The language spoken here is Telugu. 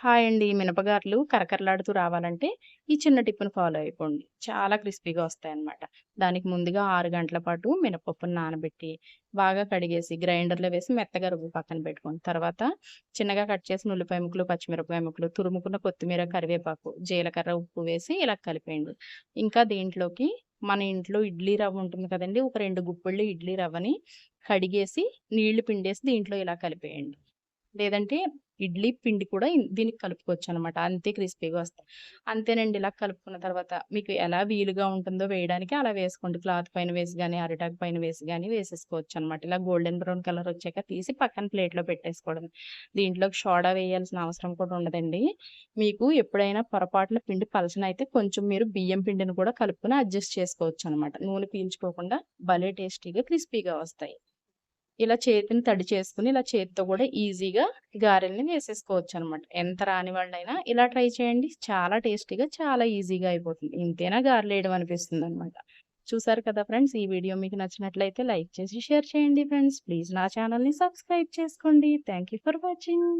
హాయ్ అండి. మినపగారెలు కరకరలాడుతూ రావాలంటే ఈ చిన్న టిప్‌ని ఫాలో అయిపోండి. చాలా క్రిస్పీగా వస్తాయన్నమాట. దానికి ముందుగా ఆరు గంటల పాటు మినపప్పుని నానబెట్టి, బాగా కడిగేసి గ్రైండర్‌లో వేసి మెత్తగా రుబ్బు పక్కన పెట్టుకోండి. తర్వాత చిన్నగా కట్ చేసిన ఉల్లిపాయ ముక్కలు, పచ్చిమిరపకాయ ముక్కలు, తురుముకున్న కొత్తిమీర, కరివేపాకు, జీలకర్ర, ఉప్పు వేసి ఇలా కలిపేయండి. ఇంకా దీంట్లోకి మన ఇంట్లో ఇడ్లీ రవ్వ ఉంటుంది కదండి ఒక రెండు గుప్పళ్ళు ఇడ్లీ రవ్వని కడిగేసి, నీళ్ళు పిండేసి దీంట్లో ఇలా కలిపేయండి. లేదంటే ఇడ్లీ పిండి కూడా దీనికి కలుపుకోవచ్చు అనమాట అంతే క్రిస్పీగా వస్తాయి. అంతేనండి. ఇలా కలుపుకున్న తర్వాత మీకు ఎలా వీలుగా ఉంటుందో వేయడానికి అలా వేసుకోండి. క్లాత్ పైన వేసి కానీ అరిటాకు పైన వేసి కానీ వేసేసుకోవచ్చు అనమాట ఇలా గోల్డెన్ బ్రౌన్ కలర్ వచ్చాక తీసి పక్కన ప్లేట్‌లో పెట్టేసుకోవడం దీంట్లోకి సోడా వేయాల్సిన అవసరం కూడా ఉండదండి. మీకు ఎప్పుడైనా పొరపాటున పిండి పలచనైతే కొంచెం మీరు బియ్యం పిండిని కూడా కలుపుకొని అడ్జస్ట్ చేసుకోవచ్చు అనమాట నూనె పీల్చుకోకుండా భలే టేస్టీగా, క్రిస్పీగా వస్తాయి. ఇలా చేతిని తడి చేసుకుని ఇలా చేతితో కూడా ఈజీగా గారెల్ని వేసేసుకోవచ్చు అనమాట ఎంత రాని వాళ్ళైనా ఇలా ట్రై చేయండి. చాలా టేస్టీగా, చాలా ఈజీగా అయిపోతుంది. ఇంతేనా గారెలేయడం అనిపిస్తుందనమాట. చూసారు కదా ఫ్రెండ్స్! ఈ వీడియో మీకు నచ్చినట్లయితే లైక్ చేసి, షేర్ చేయండి ఫ్రెండ్స్. ప్లీజ్ నా ఛానల్ని సబ్స్క్రైబ్ చేసుకోండి. Thank you for watching.